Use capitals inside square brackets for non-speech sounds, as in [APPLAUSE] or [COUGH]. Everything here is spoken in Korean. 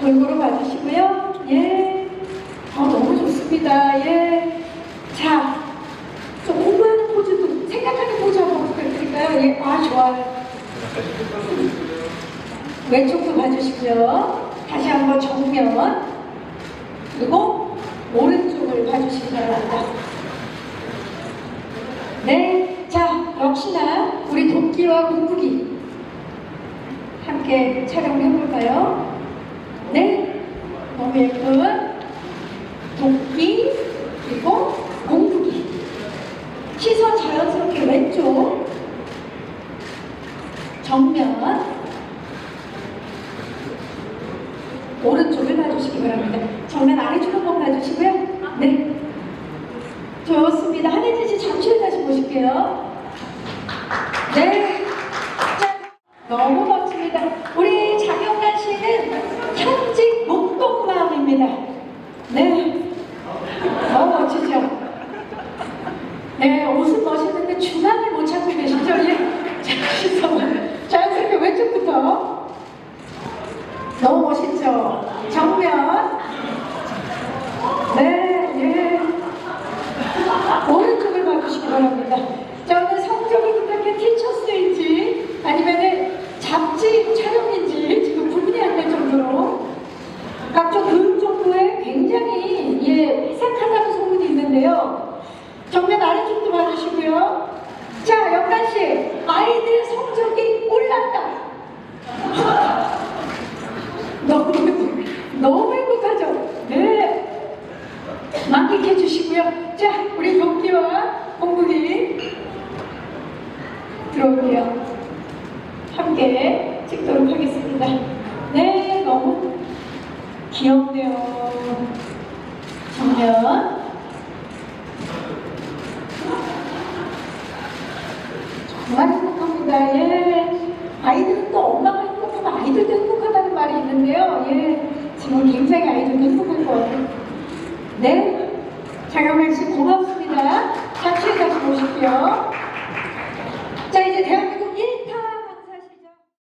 골고루 봐주시고요. 예. 어, 너무 좋습니다. 예. 자, 저 공부하는 포즈도 생각하는 포즈 한번 부탁드릴까요? 예. 아, 좋아요. 왼쪽도 봐주시고요. 다시 한번 정면. 그리고 오른쪽을 봐주시기 바랍니다. 네. 자, 역시나 우리 도끼와 공부기 함께 촬영을 해볼까요? 예쁜 도끼 그리고 공부기 시선 자연스럽게 왼쪽 정면 오른쪽을 봐주시기 바랍니다. 정면 아래쪽 한번 봐주시고요. 네. 좋습니다. 한혜진 씨 잠시 후에 다시 보실게요. 네. 자, 너무 멋집니다. 우리 장영란 씨는 현직 목동맘입니다. 네. 너무 멋지죠? 네, 옷은 멋있는데 중앙을 못 찾고 계시죠? 예. 자, 시선. 자연스럽게 왼쪽부터. 너무 멋있죠? 정면. 네, 예. 오른쪽을 봐주시기 바랍니다. 정면 아래쪽도 봐주시고요. 자, 영란 씨, 아이들 성적이 올랐다. [LAUGHS] 너무 너무 행복하죠? 네. 만끽해 주시고요. 자, 우리 도끼와 공국이 들어올게요. 함께 찍도록 하겠습니다. 네, 너무 귀엽네요. 정면. 정말 행복합니다. 예. 아이들은 또 엄마가 행복하면 아이들도 행복하다는 말이 있는데요. 예. 지금 굉장히 아이들도 행복한 것 같아요. 네. 장영만 씨 고맙습니다. 차트에 다시 보십시오. 자, 이제 대학교